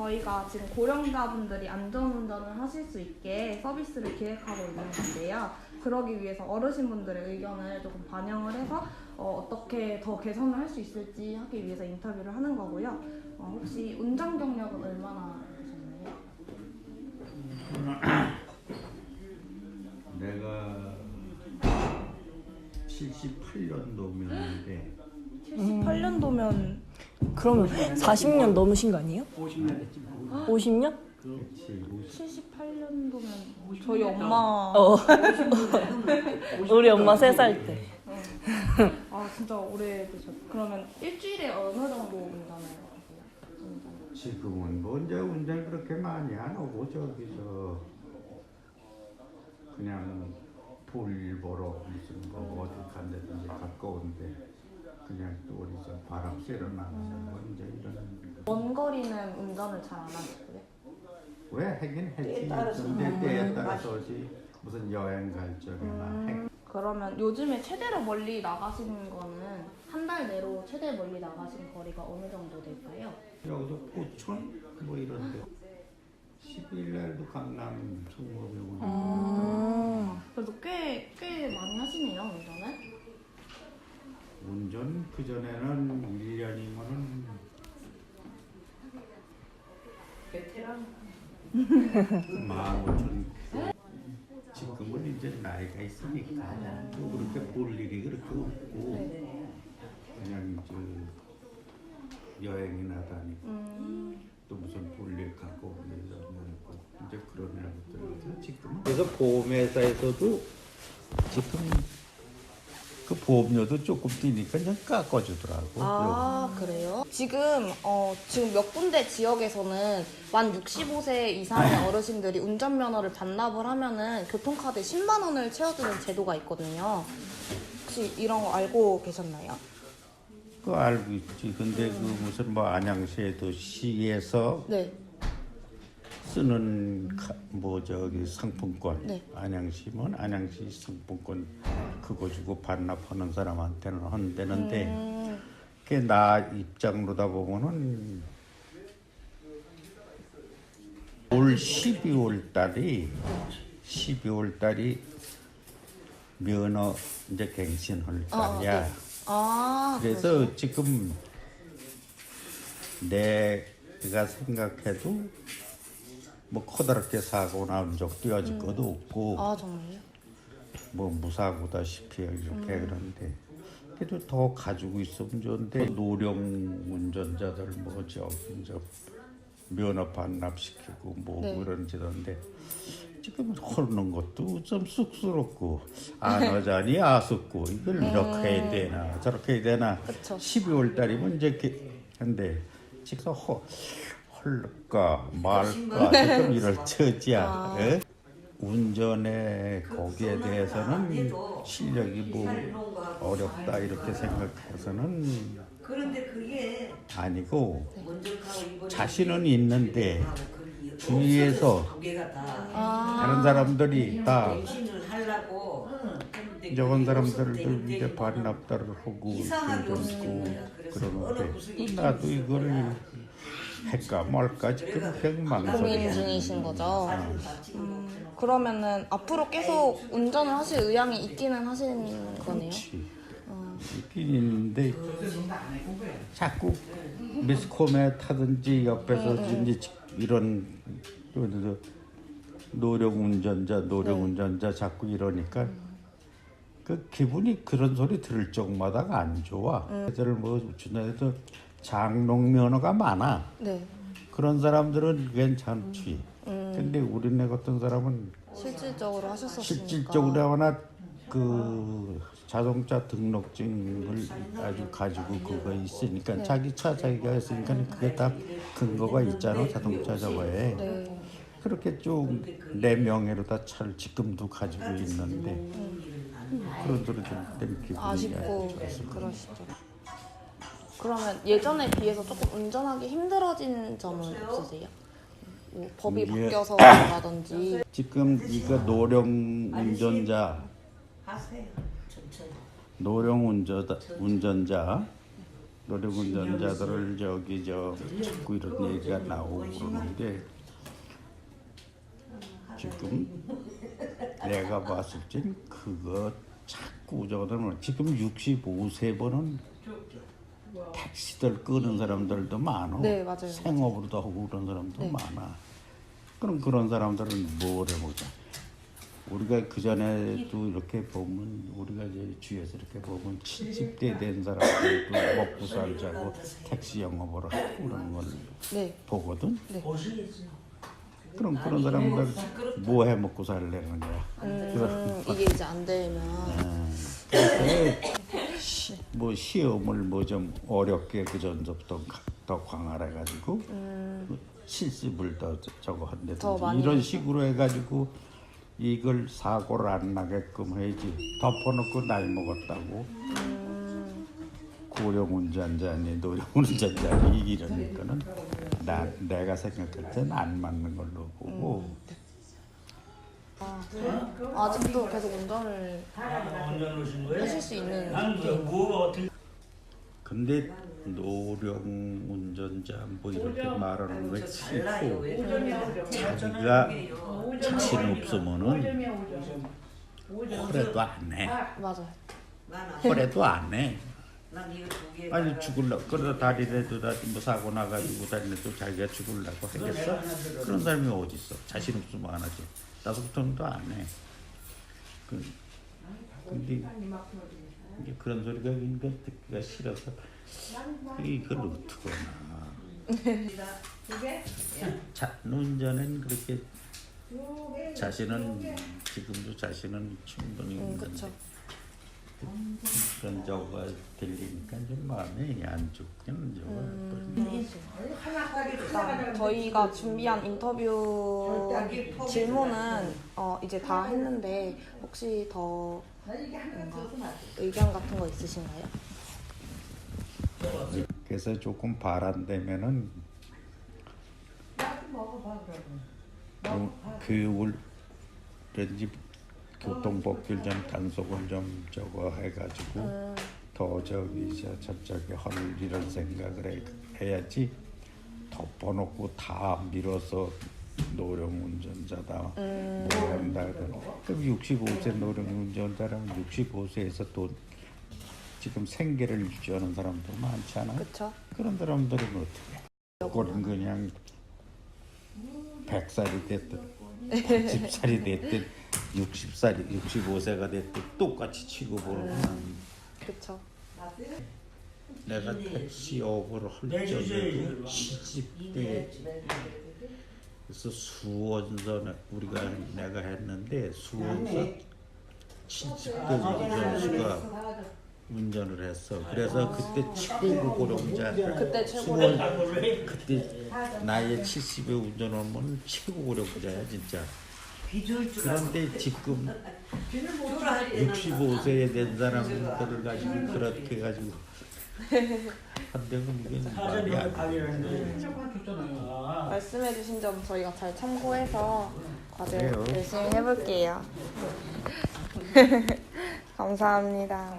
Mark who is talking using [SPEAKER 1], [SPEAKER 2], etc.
[SPEAKER 1] 저희가 지금 고령자분들이 안전운전을 하실 수 있게 서비스를 기획하고 있는 건데요. 그러기 위해서 어르신분들의 의견을 조금 반영을 해서 어, 떻게더 개선을 할 수 있을지 하기 위해서 인터뷰를 하는 거고요. 어, 혹시 운전 경력은 얼마나 되셨나요?
[SPEAKER 2] 내가 78년도면인데
[SPEAKER 1] 78년도면
[SPEAKER 3] 그러면 40년 넘으신 거 아니에요?
[SPEAKER 2] 50년 됐지 뭐.
[SPEAKER 3] 50년?
[SPEAKER 2] 그렇지
[SPEAKER 1] 78년도면 저희 엄마
[SPEAKER 3] 어. 우리 엄마 3살 때.
[SPEAKER 1] 아 진짜 오래 되셨. 그러면 일주일에 어느 정도 운전을 하세요? 운전.
[SPEAKER 2] 지금은 뭐 이제 운전 그렇게 많이 안 하고 저기서 그냥 볼 보러 무슨 뭐 어디 간다든지 가까운데 그냥 또 우리 저 바람 쐬러 나가서 뭐 이제 이런
[SPEAKER 1] 먼 거리는 운전을 잘 안 하셨고요.
[SPEAKER 2] 왜 하긴 했지. 근데 때에 따라서지. 무슨 여행 갈 적에나 행
[SPEAKER 1] 그러면 요즘에 최대로 멀리 나가시는 거는 한 달 내로 최대 멀리 나가신 거리가 어느 정도 될까요?
[SPEAKER 2] 여기도 포천? 뭐 이런데. 12일 날도 강남 송로병원
[SPEAKER 3] 음.
[SPEAKER 1] 그래도 꽤, 꽤 많이 하시네요, 운전을.
[SPEAKER 2] 운전 그 전에는 1년이면은 베테랑. 만 오천 지금은 이제 나이가 있으니까 또 그렇게 볼 일이 그렇게 없고 그냥 저 여행이나 다니고
[SPEAKER 1] 음,
[SPEAKER 2] 또 무슨 볼일 갖고 오면서 고 이제 그런 것들 지금 그래서 보험회사에서도 지금 그 보험료도 조금 뛰니까 그냥 깎아주더라고.
[SPEAKER 1] 아, 그래요? 지금, 어, 지금 몇 군데 지역에서는 만 65세 이상의 어르신들이 운전면허를 반납을 하면은 교통카드에 10만 원을 채워주는 제도가 있거든요. 혹시 이런 거 알고 계셨나요?
[SPEAKER 2] 그 알고 있지. 근데 그 무슨 뭐 안양시에도 시에서
[SPEAKER 1] 네.
[SPEAKER 2] 쓰는 카- 뭐 저기 상품권
[SPEAKER 1] 네.
[SPEAKER 2] 안양시면 안양시 상품권 그거 주고 반납하는 사람한테는 한대는데
[SPEAKER 1] 음,
[SPEAKER 2] 그게 나 입장으로다 보면은 올 12월 달이 12월 달이 면허 이제 갱신할
[SPEAKER 1] 어,
[SPEAKER 2] 달이야.
[SPEAKER 1] 네. 아,
[SPEAKER 2] 그래서 지금 내가 생각해도 뭐 커다랗게 사고 난 적도 여지껏 없고
[SPEAKER 1] 아, 정말요?
[SPEAKER 2] 뭐 무사고다시피 이렇게 그런데 그래도 더 가지고 있으면 좋은데 노령 운전자들 뭐 저기 이제 면허 반납시키고 뭐
[SPEAKER 1] 네.
[SPEAKER 2] 그런 지던데 지금 흐르는 것도 좀 쑥스럽고 안 하자니 아쉽고 이걸 이렇게 해야 되나 저렇게 해야 되나
[SPEAKER 1] 그쵸.
[SPEAKER 2] 12월 달이면 이제 이렇게 한데 지금 허 헐까 말까 조금 이럴 처지야. 예? 운전에 거기에 대해서는 실력이 뭐 어렵다 이렇게 생각해서는
[SPEAKER 4] 그런데 그게
[SPEAKER 2] 아니고 자신은 있는데
[SPEAKER 4] 그
[SPEAKER 2] 주위에서
[SPEAKER 4] 다
[SPEAKER 1] 아,
[SPEAKER 2] 다른 사람들이 다. 저건 사람들도. 이제 반납다를 하고
[SPEAKER 4] 이상하게
[SPEAKER 2] 그러는데 나도 이거를 할까 말까 지금 그냥
[SPEAKER 1] 고민. 중이신 거죠?
[SPEAKER 4] 다 찍어놓고
[SPEAKER 1] 그러면은 앞으로 계속 운전을 하실 의향이 있기는 하시는 거네요?
[SPEAKER 2] 그렇지. 있긴 있는데 자꾸 미스콤에 타든지 옆에서 이제 이런 노령 운전자 노령 운전자 자꾸 이러니까 그 기분이 그런 소리 들을 적마다가 안 좋아. 애들 뭐 주변에도 장롱 면허가 많아.
[SPEAKER 1] 네.
[SPEAKER 2] 그런 사람들은 괜찮지. 근데 우리네 같은 사람은
[SPEAKER 1] 실질적으로 하셨었으니까.
[SPEAKER 2] 실질적으로 하나 그 자동차 등록증을 아주 가지고 그거 있으니까 자기 차 자기가 했으니까 그게 다 근거가 있잖아 자동차 저거에
[SPEAKER 1] 네.
[SPEAKER 2] 그렇게 쭉 내 명예로 다 차를 지금도 가지고 있는데 그런 소리 들을 때 기분이
[SPEAKER 1] 아쉽고
[SPEAKER 2] 아주 좋았을 거야.
[SPEAKER 1] 그러시죠. 그러면 예전에 비해서 조금 운전하기 힘들어진 점은 없으세요? 뭐 법이
[SPEAKER 2] 예.
[SPEAKER 1] 바뀌어서라든지.
[SPEAKER 2] 지금 이거 노령 운전자.
[SPEAKER 4] 하세요? 천천히.
[SPEAKER 2] 노령 운전자 운전자. 노령 운전자들을 저기 저 자꾸 이런 얘기가 나오고 그러는데 지금 내가 봤을 땐 그거 자꾸 저거는 지금 65세번은 택시들 끄는 사람들도 많아.
[SPEAKER 3] 네, 맞아요.
[SPEAKER 2] 생업으로도 하고 그런 사람도
[SPEAKER 3] 네.
[SPEAKER 2] 많아. 그럼 그런 사람들은 뭘 해보자. 우리가 그 전에도 이렇게 보면 우리가 이제 주위에서 이렇게 보면 70대 된 사람들도 먹고 살자고 택시 영업을 하고 그런 걸
[SPEAKER 3] 네.
[SPEAKER 2] 보거든.
[SPEAKER 3] 네.
[SPEAKER 2] 그럼 그런 사람들 뭐 해 먹고 살려는 거야.
[SPEAKER 3] 음, 이게 이제 안 되면
[SPEAKER 2] 그 래서 뭐 시험을 뭐 좀 어렵게 그 전부터 더 강화해 가지고 실습을 더 저- 저거
[SPEAKER 3] 음. 더
[SPEAKER 2] 한다든지
[SPEAKER 3] 많이
[SPEAKER 2] 이런 식으로 해가지고 이걸 사고를 안 나게끔 해야지 덮어놓고 나이 먹었다고
[SPEAKER 3] 음.
[SPEAKER 2] 고령 운전자니 노령 운전자니 이러니까는 나 내가 생각할 때는 안 맞는 걸로 보고
[SPEAKER 3] 음. 아직도 계속 운전을 하실 수 있는
[SPEAKER 2] 근데 노령 운전자 뭐 이렇게 말하는 거 싫고 자기가 자신 없으면은 허래도 안 해.
[SPEAKER 3] 맞아요.
[SPEAKER 2] 허래도 안 해.
[SPEAKER 4] 난 이거 두 개
[SPEAKER 2] 아니 죽을라 그러다 다리라도 다뭐 사고 나가지고 다리라도 자기가 죽을라고 하겠어? 그런 사람이 어디 있어? 자신 없으면 안 하지. 나서부터는 안 해. 그, 근데 이게 그런 소리가 그러니까 듣기가 싫어서 이걸 어떡하나. 자, 운전은 그렇게 자신은 지금도 자신은 충분히
[SPEAKER 3] 음,
[SPEAKER 2] 있는데
[SPEAKER 3] 그쵸.
[SPEAKER 2] 그런 저거가 들리니까 좀 마음이 안 좋기는 저거.
[SPEAKER 3] 음.
[SPEAKER 1] 일단 저희가 준비한 인터뷰 질문은 어, 이제 다 했는데 혹시 더 뭔가 의견 같은 거 있으신가요?
[SPEAKER 2] 그래서 조금 바란다면은 어, 교육을 왠지 교통법규를 좀 단속을 좀 저거 해가지고 더 저기 저 저쪽에 할 이런 생각을 해, 해야지 덮어놓고 다 밀어서 노령 운전자다 뭐 한다 그럼 65세 노령 운전자라면 65세에서 또 지금 생계를 유지하는 사람도 많잖아.
[SPEAKER 3] 그쵸.
[SPEAKER 2] 그런 사람들은 어떻게? 그건 그냥 100살이 됐든 80살이 됐든 60살이 65세가 됐든 똑같이 취급을
[SPEAKER 3] 그쵸.
[SPEAKER 2] 내가 택시업을 할 적에도 70대 그래서 수원선 우리가 내가 했는데 수원선 70대 운전수가 운전을 했어. 그래서 그때 최고 고령자.
[SPEAKER 3] 그때 최고
[SPEAKER 2] 수원 그때 나이에 70에 운전하면 최고 고령자야 진짜.
[SPEAKER 4] 비줄 줄
[SPEAKER 2] 그런데 지금
[SPEAKER 4] 알아
[SPEAKER 2] 65세에 된 사람들을 가지고 그렇게 가지고 한대면 이게 말이 안 돼.
[SPEAKER 1] 말씀해주신 점 저희가 잘 참고해서 과제
[SPEAKER 2] 그래요.
[SPEAKER 1] 열심히 해볼게요. 감사합니다.